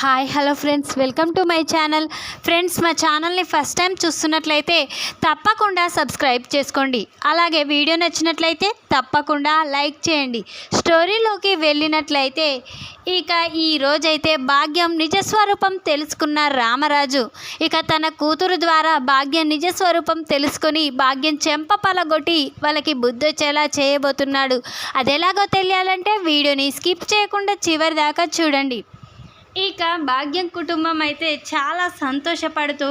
Hi hello friends welcome to my channel friends మా ఛానల్ని first time చూస్తున్నట్లయితే తప్పకుండా సబ్స్క్రైబ్ చేసుకోండి. అలాగే వీడియో నచ్చినట్లయితే తప్పకుండా లైక్ చేయండి. స్టోరీలోకి వెళ్ళినట్లయితే ఇక ఈ రోజైతే భాగ్యం నిజస్వరూపం తెలుసుకున్న రామరాజు. ఇక తన కూతురు ద్వారా భాగ్యం నిజస్వరూపం తెలుసుకొని భాగ్యం చెంప పలగొట్టి వాళ్ళకి బుద్ధొచ్చేలా చేయబోతున్నాడు. అదెలాగో తెలియాలంటే వీడియోని స్కిప్ చేయకుండా చివరి దాకా చూడండి. ఇక భాగ్యం కుటుంబం అయితే చాలా సంతోషపడుతూ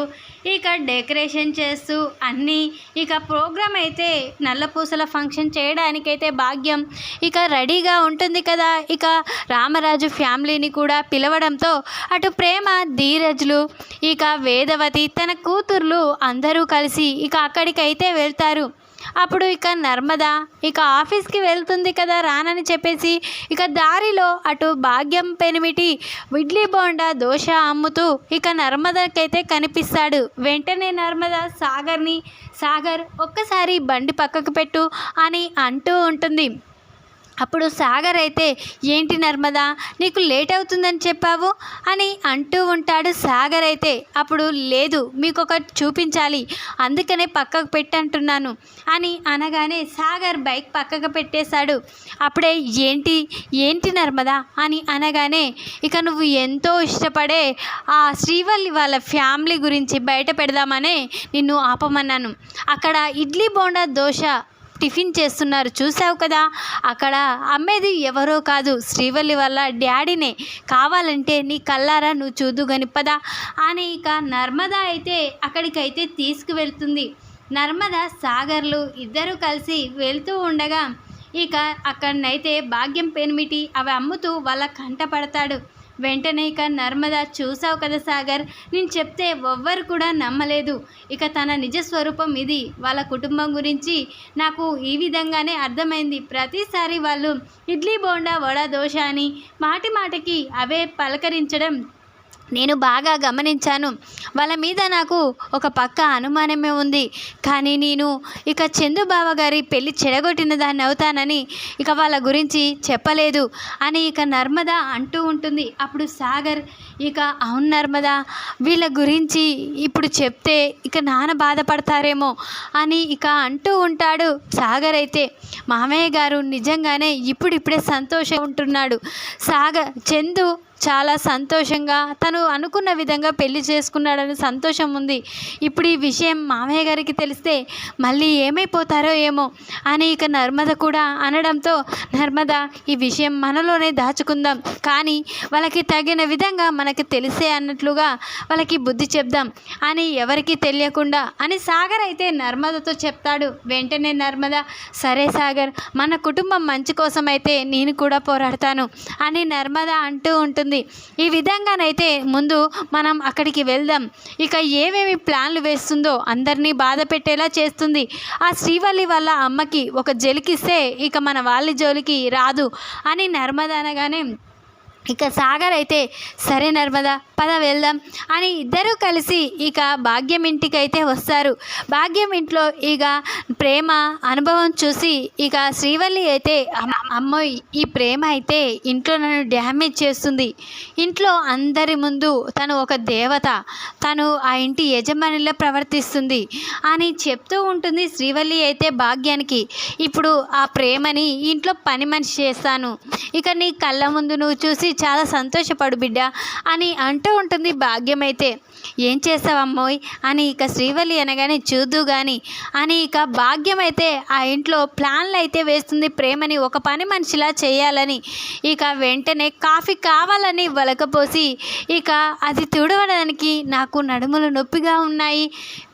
ఇక డెకరేషన్ చేస్తూ అన్నీ ఇక ప్రోగ్రామ్ అయితే నల్లపూసల ఫంక్షన్ చేయడానికైతే భాగ్యం. ఇక రెడీగా ఉంటుంది కదా ఇక రామరాజు ఫ్యామిలీని కూడా పిలవడంతో అటు ప్రేమ ధీరజ్లు ఇక వేదవతి తన కూతుర్లు అందరూ కలిసి ఇక అక్కడికైతే వెళ్తారు. అప్పుడు ఇక నర్మద ఇక ఆఫీస్కి వెళ్తుంది కదా రానని చెప్పేసి ఇక దారిలో అటు భాగ్యం పెనిమిటి ఇడ్లీ బోండా దోశ అమ్ముతూ ఇక నర్మదకైతే కనిపిస్తాడు. వెంటనే నర్మద సాగర్ని సాగర్ ఒక్కసారి బండి పక్కకు పెట్టు అని అంటూ ఉంటుంది. అప్పుడు సాగర్ అయితే ఏంటి నర్మదా నీకు లేట్ అవుతుందని చెప్పావు? అని అంటూ ఉంటాడు సాగర్ అయితే. అప్పుడు లేదు మీకు ఒకటి చూపించాలి అందుకనే పక్కకు పెట్టంటున్నాను అని అనగానే సాగర్ బైక్ పక్కకు పెట్టేశాడు. అప్పుడే ఏంటి ఏంటి నర్మదా? అని అనగానే ఇక నువ్వు ఎంతో ఇష్టపడే ఆ శ్రీవల్లి వాళ్ళ ఫ్యామిలీ గురించి బయట పెడదామనే నిన్ను ఆపమన్నాను. అక్కడ ఇడ్లీ బోండా దోశ టిఫిన్ చేస్తున్నారు. చూసావు కదా? అక్కడ అమ్మేది ఎవరో కాదు. శ్రీవల్లి వల్ల డాడీనే. కావాలంటే నీ కల్లారా నువ్వు చూదు గనిపదా అని ఇక నర్మదా అయితే అక్కడికైతే తీసుకువెళ్తుంది. నర్మద సాగర్లు ఇద్దరు కలిసి వెళ్తూ ఉండగా ఇక అక్కడనైతే భాగ్యం పెనిమిటి. అవి అమ్ముతూ వాళ్ళ కంట పడతాడు. వెంటనే ఇక నర్మదా చూసావు కదా సాగర్? నేను చెప్తే ఎవ్వరు కూడా నమ్మలేదు. ఇక తన నిజ స్వరూపం ఇది. వాళ్ళ కుటుంబం గురించి నాకు ఈ విధంగానే అర్థమైంది. ప్రతిసారి వాళ్ళు ఇడ్లీ బోండా వడ దోశ అని మాటి మాటికి అవే పలకరించడం నేను బాగా గమనించాను. వాళ్ళ మీద నాకు ఒక పక్క అనుమానమే ఉంది. కానీ నేను ఇక చందు బావ గారి పెళ్ళి చెడగొట్టిన దాన్ని అవుతానని ఇక వాళ్ళ గురించి చెప్పలేదు అని ఇక నర్మద అంటూ ఉంటుంది. అప్పుడు సాగర్ ఇక అవును నర్మద వీళ్ళ గురించి ఇప్పుడు చెప్తే ఇక నాన్న బాధపడతారేమో అని ఇక అంటూ ఉంటాడు సాగర్ అయితే. మామయ్య గారు నిజంగానే ఇప్పుడిప్పుడే సంతోషం ఉంటున్నాడు. సాగర్ చందు చాలా సంతోషంగా తను అనుకున్న విధంగా పెళ్ళి చేసుకున్నాడని సంతోషం ఉంది. ఇప్పుడు ఈ విషయం మామయ్య గారికి తెలిస్తే మళ్ళీ ఏమైపోతారో ఏమో అని ఇక నర్మద కూడా అనడంతో నర్మద ఈ విషయం మనలోనే దాచుకుందాం. కానీ వాళ్ళకి తగిన విధంగా మనకి తెలిసే అన్నట్లుగా వాళ్ళకి బుద్ధి చెప్దాం అని ఎవరికి తెలియకుండా అని సాగర్ అయితే నర్మదతో చెప్తాడు. వెంటనే నర్మద సరే సాగర్ మన కుటుంబం మంచి కోసం అయితే నేను కూడా పోరాడతాను అని నర్మద అంటూ ఉంటుంది. ఈ విధంగానైతే ముందు మనం అక్కడికి వెళ్దాం. ఇక ఏమేమి ప్లాన్లు వేస్తుందో అందరినీ బాధ పెట్టేలా చేస్తుంది. ఆ శ్రీవల్లి వాళ్ళ అమ్మకి ఒక జలికిస్తే ఇక మన వాళ్ళ జోలికి రాదు అని నర్మద అనగానే ఇక సాగర్ అయితే సరే నర్మదా పద వెళ్దాం అని ఇద్దరూ కలిసి ఇక భాగ్యం ఇంటికి అయితే వస్తారు. భాగ్యం ఇంట్లో ఇక ప్రేమ అనుభవం చూసి ఇక శ్రీవల్లి అయితే అమ్మో ఈ ప్రేమ అయితే ఇంట్లో నన్ను డ్యామేజ్ చేస్తుంది. ఇంట్లో అందరి ముందు తను ఒక దేవత. తను ఆ ఇంటి యజమానిలా ప్రవర్తిస్తుంది అని చెప్తూ ఉంటుంది శ్రీవల్లి అయితే భాగ్యానికి. ఇప్పుడు ఆ ప్రేమని ఇంట్లో పని మనిషి చేస్తాను. ఇక నీ కళ్ళ ముందు నువ్వు చూసి చాలా సంతోషపడు బిడ్డ అని అంటూ ఉంటుంది భాగ్యం అయితే ఏం చేస్తావమ్మోయ్ అని ఇక శ్రీవల్లి అనగానే చూద్దు కానీ అని ఇక భాగ్యం అయితే ఆ ఇంట్లో ప్లాన్లు అయితే వేస్తుంది ప్రేమని ఒక పని మనిషిలా చేయాలని. ఇక వెంటనే కాఫీ కావాలని వలకపోసి ఇక అది తుడవడానికి నాకు నడుములు నొప్పిగా ఉన్నాయి.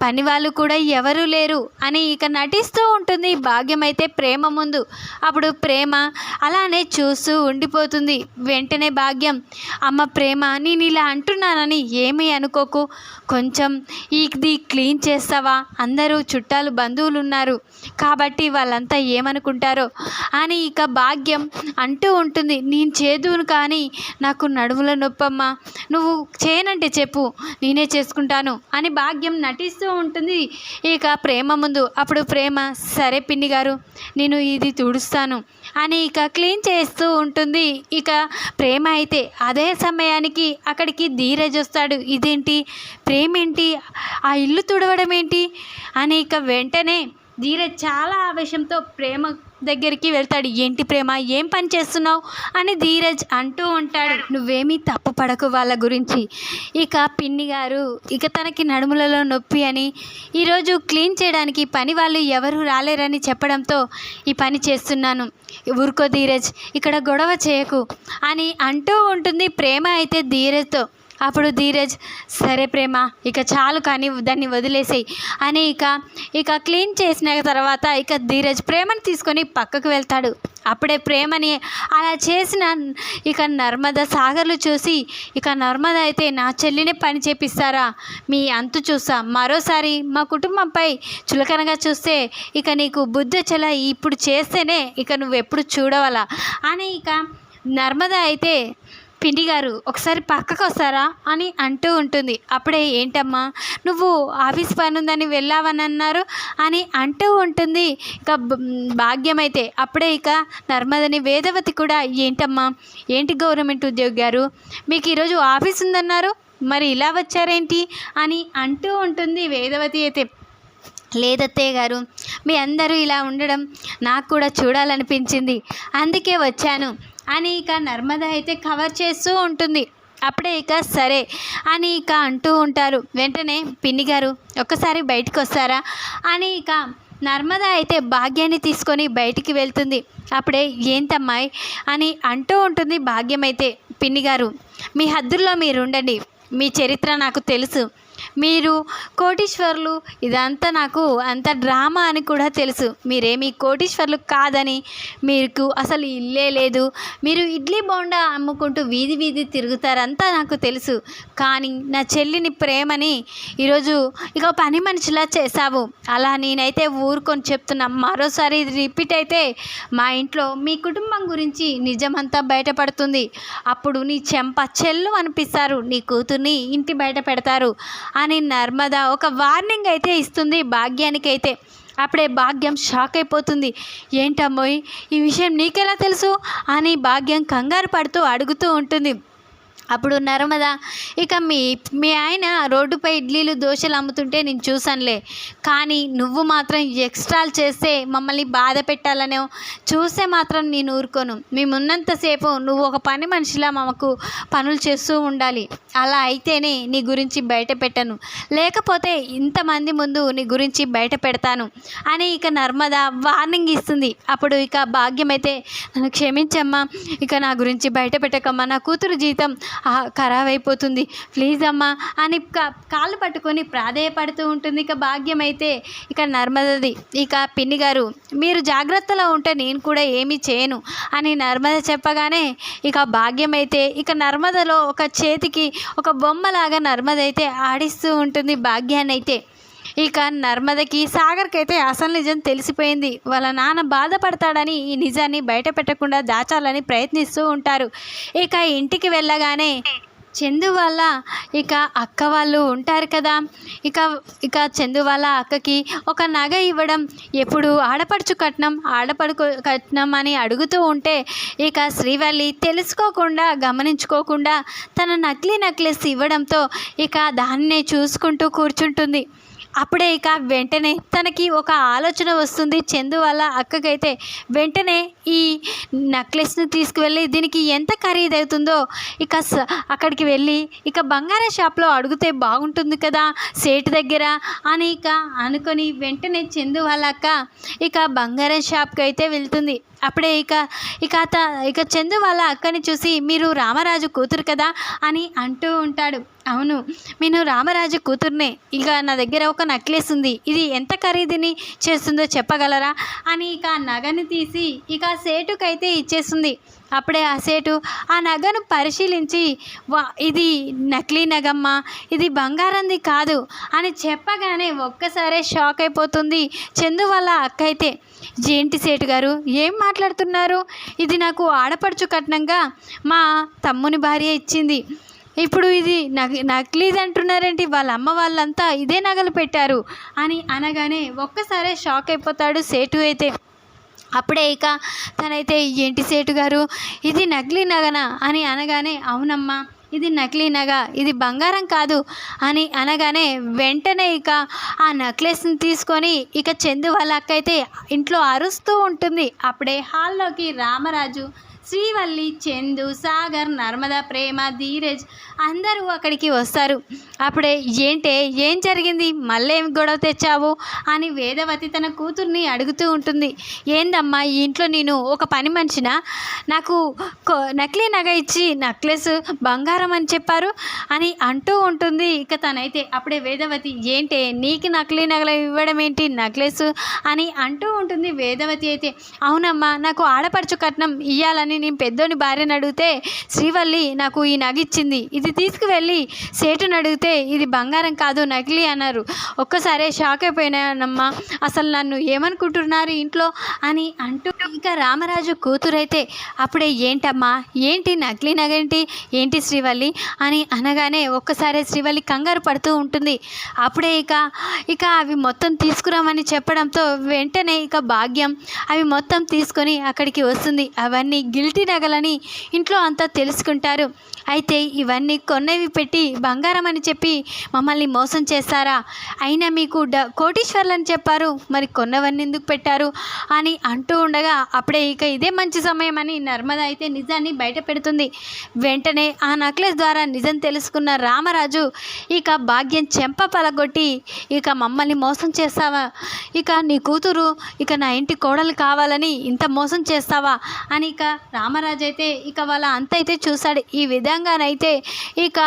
పని వాళ్ళు కూడా ఎవరూ లేరు అని ఇక నటిస్తూ ఉంటుంది భాగ్యం అయితే ప్రేమ ముందు. అప్పుడు ప్రేమ అలానే చూస్తూ ఉండిపోతుంది. వెంటనే భాగ్యం అమ్మ ప్రేమ నేను ఇలా అంటున్నానని ఏమీ అనుకోకు. కొంచెం ఇది క్లీన్ చేస్తావా? అందరూ చుట్టాలు బంధువులు ఉన్నారు కాబట్టి వాళ్ళంతా ఏమనుకుంటారో? అని ఇక భాగ్యం అంటూ ఉంటుంది. నేను చేదును కానీ నాకు నడుముల నొప్పమ్మా. నువ్వు చేయనంటే చెప్పు. నేనే చేసుకుంటాను. అని భాగ్యం నటిస్తూ ఉంటుంది. ఇక ప్రేమ ముందు. అప్పుడు ప్రేమ సరే పిన్ని గారు నేను ఇది తుడుస్తాను. అని ఇక క్లీన్ చేస్తూ ఉంటుంది. ఇక ప్రేమ అయితే అదే సమయానికి అక్కడికి ధీరజ్ వస్తాడు. ఇదేంటి? ప్రేమేంటి? ఆ ఇల్లు తుడవడం ఏంటి అని ఇక వెంటనే ధీరజ్ చాలా ఆవేశంతో ప్రేమ దగ్గరికి వెళ్తాడు. ఏంటి ప్రేమ? ఏం పని చేస్తున్నావు? అని ధీరజ్ అంటూ ఉంటాడు. నువ్వేమీ తప్పు పడకు వాళ్ళ గురించి. ఇక పిన్ని గారు ఇక తనకి నడుములలో నొప్పి అని ఈరోజు క్లీన్ చేయడానికి పని వాళ్ళు ఎవరు రాలేరని చెప్పడంతో ఈ పని చేస్తున్నాను. ఊరుకో ధీరజ్ ఇక్కడ గొడవ చేయకు అని అంటూ ఉంటుంది ప్రేమ అయితే ధీరజ్తో. అప్పుడు ధీరజ్ సరే ప్రేమ ఇక చాలు కానీ దాన్ని వదిలేసేయి. అని ఇక ఇక క్లీన్ చేసిన తర్వాత ఇక ధీరజ్ ప్రేమని తీసుకొని పక్కకు వెళ్తాడు. అప్పుడే ప్రేమని అలా చేసిన ఇక నర్మద సాగర్లు చూసి ఇక నర్మద అయితే నా చెల్లిని పని చేపిస్తారా? మీ అంతు చూసా. మరోసారి మా కుటుంబంపై చులకనగా చూస్తే ఇక నీకు బుద్ధి చెల ఇప్పుడు చేస్తేనే ఇక నువ్వు ఎప్పుడు చూడవాలా? అని ఇక నర్మద అయితే పిండి గారు ఒకసారి పక్కకు వస్తారా అని అంటూ ఉంటుంది. అప్పుడే ఏంటమ్మా నువ్వు ఆఫీస్ పని ఉందని వెళ్ళావని అన్నారు అని అంటూ ఉంటుంది. ఇక భాగ్యమైతే భాగ్యం అయితే అప్పుడే ఇక నర్మదని వేదవతి కూడా ఏంటమ్మా ఏంటి గవర్నమెంట్ ఉద్యోగి గారు? మీకు ఈరోజు ఆఫీస్ ఉందన్నారు? మరి ఇలా వచ్చారేంటి? అని అంటూ ఉంటుంది వేదవతి అయితే. లేదత్తయ్య గారు మీ అందరూ ఇలా ఉండడం నాకు కూడా చూడాలనిపించింది. అందుకే వచ్చాను. అని ఇక నర్మద అయితే కవర్ చేస్తూ ఉంటుంది. అప్పుడే ఇక సరే అని ఇక అంటూ ఉంటారు. వెంటనే పిన్ని గారు ఒక్కసారి బయటకు వస్తారా? అని ఇక నర్మద అయితే భాగ్యాన్ని తీసుకొని బయటికి వెళ్తుంది. అప్పుడే ఏంటమ్మాయి అని అంటూ ఉంటుంది భాగ్యం అయితే పిన్ని గారు. మీ హద్దుల్లో మీరు ఉండండి మీ చరిత్ర నాకు తెలుసు. మీరు కోటీశ్వర్లు ఇదంతా నాకు అంత డ్రామా అని కూడా తెలుసు. మీరేమీ కోటీశ్వర్లు కాదని మీకు అసలు ఇల్లే లేదు. మీరు ఇడ్లీ బోండా అమ్ముకుంటూ వీధి వీధి తిరుగుతారంతా నాకు తెలుసు. కానీ నా చెల్లిని ప్రేమని ఈరోజు ఇక పని మనిషిలా చేశావు. అలా నేనైతే ఊరుకొని చెప్తున్నా. మరోసారి ఇది రిపీట్ అయితే మా ఇంట్లో మీ కుటుంబం గురించి నిజమంతా బయటపడుతుంది. అప్పుడు నీ చెంప చెల్లు అనిపిస్తారు. నీ కూతుర్ని ఇంటి బయట పెడతారు. అని నర్మద ఒక వార్నింగ్ అయితే ఇస్తుంది భాగ్యానికి అయితే అప్పుడే భాగ్యం షాక్ అయిపోతుంది. ఏంటమ్మోయ్ ఈ విషయం నీకెలా తెలుసు? అని భాగ్యం కంగారు పడుతూ అడుగుతూ ఉంటుంది. అప్పుడు నర్మద ఇక మీ మీ ఆయన రోడ్డుపై ఇడ్లీలు దోశలు అమ్ముతుంటే నేను చూసానులే కానీ నువ్వు మాత్రం ఎక్స్ట్రాలు చేస్తే మమ్మల్ని బాధ పెట్టాలనే చూస్తే మాత్రం నేను ఊరుకోను. మేమున్నంతసేపు నువ్వు ఒక పని మనిషిలా మాకు పనులు చేస్తూ ఉండాలి. అలా అయితేనే నీ గురించి బయట పెట్టను. లేకపోతే ఇంతమంది ముందు నీ గురించి బయట పెడతాను అని ఇక నర్మద వార్నింగ్ ఇస్తుంది. అప్పుడు ఇక భాగ్యమైతే నన్ను క్షమించమ్మా. ఇక నా గురించి బయట పెట్టకమ్మా. నా కూతురు జీతం ఖరాబ్ అయిపోతుంది ప్లీజ్ అమ్మా అని కాళ్ళు పట్టుకొని ప్రాధేయపడుతూ ఉంటుంది. ఇక భాగ్యం అయితే ఇక నర్మదది. ఇక పిన్ని గారు మీరు జాగ్రత్తలో ఉంటే నేను కూడా ఏమీ చేయను అని నర్మద చెప్పగానే ఇక భాగ్యం అయితే ఇక నర్మదలో ఒక చేతికి ఒక బొమ్మలాగా నర్మద అయితే ఆడిస్తూ ఉంటుంది. భాగ్యాన్ని అయితే ఇక నర్మదకి సాగర్కి అయితే అసలు నిజం తెలిసిపోయింది. వాళ్ళ నాన్న బాధపడతాడని ఈ నిజాన్ని బయట పెట్టకుండా దాచాలని ప్రయత్నిస్తూ ఉంటారు. ఇక ఇంటికి వెళ్ళగానే చందు వాళ్ళ ఇక అక్క వాళ్ళు ఉంటారు కదా. ఇక ఇక చందు వాళ్ళ అక్కకి ఒక నగ ఇవ్వడం ఎప్పుడు ఆడపడుచు కట్నం ఆడపడుకు కట్నం అని అడుగుతూ ఉంటే ఇక శ్రీవల్లి తెలుసుకోకుండా గమనించుకోకుండా తన నకిలీ నెక్లెస్ ఇవ్వడంతో ఇక దాన్నే చూసుకుంటూ కూర్చుంటుంది. అప్పుడే ఇక వెంటనే తనకి ఒక ఆలోచన వస్తుంది. చందు వాళ్ళ అక్కకైతే వెంటనే ఈ నెక్లెస్ను తీసుకువెళ్ళి దీనికి ఎంత ఖరీదు అవుతుందో ఇక అక్కడికి వెళ్ళి ఇక బంగారం షాప్లో అడిగితే బాగుంటుంది కదా సేటు దగ్గర అని ఇక అనుకొని వెంటనే చందు వాళ్ళ అక్క ఇక బంగారం షాప్కి అయితే వెళ్తుంది. అప్పుడే ఇక ఇక అత ఇక చందు వాళ్ళ అక్కని చూసి మీరు రామరాజు కూతురు కదా అని అంటూ ఉంటాడు. అవును నేను రామరాజు కూతుర్నే. ఇక నా దగ్గర ఒక నెక్లెస్ ఉంది. ఇది ఎంత ఖరీదుని చేస్తుందో చెప్పగలరా? అని ఇక నగని తీసి ఇక సేటుకైతే ఇచ్చేస్తుంది. అప్పుడే ఆ సేటు ఆ నగను పరిశీలించి వా ఇది నకిలీ నగమ్మ ఇది బంగారంది కాదు అని చెప్పగానే ఒక్కసారే షాక్ అయిపోతుంది చందు వాళ్ళ అక్క అయితే ఏంటి సేటు గారు ఏం మాట్లాడుతున్నారు? ఇది నాకు ఆడపడుచు కట్నంగా మా తమ్ముని భార్య ఇచ్చింది. ఇప్పుడు ఇది నకిలీది అంటున్నారేంటి? వాళ్ళ అమ్మ వాళ్ళంతా ఇదే నగలు పెట్టారు అని అనగానే ఒక్కసారే షాక్ అయిపోతాడు సేటు అయితే. అప్పుడే ఇక తనైతే ఏంటి సేటు గారు? ఇది నకిలీ నగనా? అని అనగానే అవునమ్మా ఇది నకిలీ నగ ఇది బంగారం కాదు అని అనగానే వెంటనే ఇక ఆ నెక్లెస్ని తీసుకొని ఇక చందు వాళ్ళ అక్క అయితే ఇంట్లో అరుస్తూ ఉంటుంది. అప్పుడే హాల్లోకి రామరాజు శ్రీవల్లి చందు సాగర్ నర్మద ప్రేమ ధీరజ్ అందరూ అక్కడికి వస్తారు. అప్పుడే ఏంటే ఏం జరిగింది? మళ్ళీ ఏం గొడవ తెచ్చావు? అని వేదవతి తన కూతుర్ని అడుగుతూ ఉంటుంది. ఏందమ్మా ఈ ఇంట్లో నేను ఒక పని మనిషిన? నాకు నకిలీ నగ ఇచ్చి నెక్లెస్ బంగారం అని చెప్పారు? అని అంటూ ఉంటుంది. ఇక తనైతే అప్పుడే వేదవతి ఏంటే నీకు నకిలీ నగలు ఇవ్వడం ఏంటి? నెక్లెస్? అని అంటూ ఉంటుంది వేదవతి అయితే. అవునమ్మా నాకు ఆడపడుచు కట్నం అని నేను పెద్దోని భార్యను అడిగితే శ్రీవల్లి నాకు ఈ నగిచ్చింది ఇది తీసుకువెళ్ళి సేటుని అడిగితే ఇది బంగారం కాదు నకిలీ అన్నారు. ఒక్కసారే షాక్ అయిపోయినానమ్మా. అసలు నన్ను ఏమనుకుంటున్నారు ఇంట్లో? అని అంటూ ఇంకా రామరాజు కూతురైతే అప్పుడే ఏంటమ్మా? ఏంటి నకిలీ నగేంటి ఏంటి? శ్రీవల్లి? అని అనగానే ఒక్కసారే శ్రీవల్లి కంగారు పడుతూ ఉంటుంది. అప్పుడే ఇక ఇక అవి మొత్తం తీసుకురామని చెప్పడంతో వెంటనే ఇక భాగ్యం అవి మొత్తం తీసుకొని అక్కడికి వస్తుంది. అవన్నీ గిల్టీ నగలని ఇంట్లో అంతా తెలుసుకుంటారు. అయితే ఇవన్నీ కొన్నవి పెట్టి బంగారం అని చెప్పి మమ్మల్ని మోసం చేస్తారా? అయినా మీకు డ కోటీశ్వర్లని చెప్పారు. మరి కొన్నవన్నీ ఎందుకు పెట్టారు? అని అంటూ ఉండగా అప్పుడే ఇక ఇదే మంచి సమయం అని నర్మద అయితే నిజాన్ని బయట పెడుతుంది. వెంటనే ఆ నక్లెస్ ద్వారా నిజం తెలుసుకున్న రామరాజు ఇక భాగ్యం చెంప పలగొట్టి ఇక మమ్మల్ని మోసం చేస్తావా? ఇక నీ కూతురు ఇక నా ఇంటి కోడలు కావాలని ఇంత మోసం చేస్తావా? అని ఇక రామరాజు అయితే ఇక వాళ్ళ అంత అయితే చూశాడు. ఈ విధంగానైతే ఇక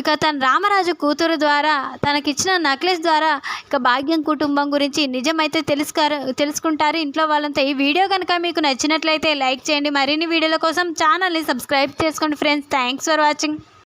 ఇక తన రామరాజు కూతురు ద్వారా తనకిచ్చిన నక్లెస్ ద్వారా ఇక భాగ్యం కుటుంబం గురించి నిజమైతే తెలుసుకారు తెలుసుకుంటారు. ఇంట్లో వాళ్ళంతా ఈ వీడియో కనుక మీకు నచ్చినట్లయితే లైక్ చేయండి. మరిన్ని వీడియోల కోసం ఛానల్ని సబ్స్క్రైబ్ చేసుకోండి ఫ్రెండ్స్. Thanks for watching.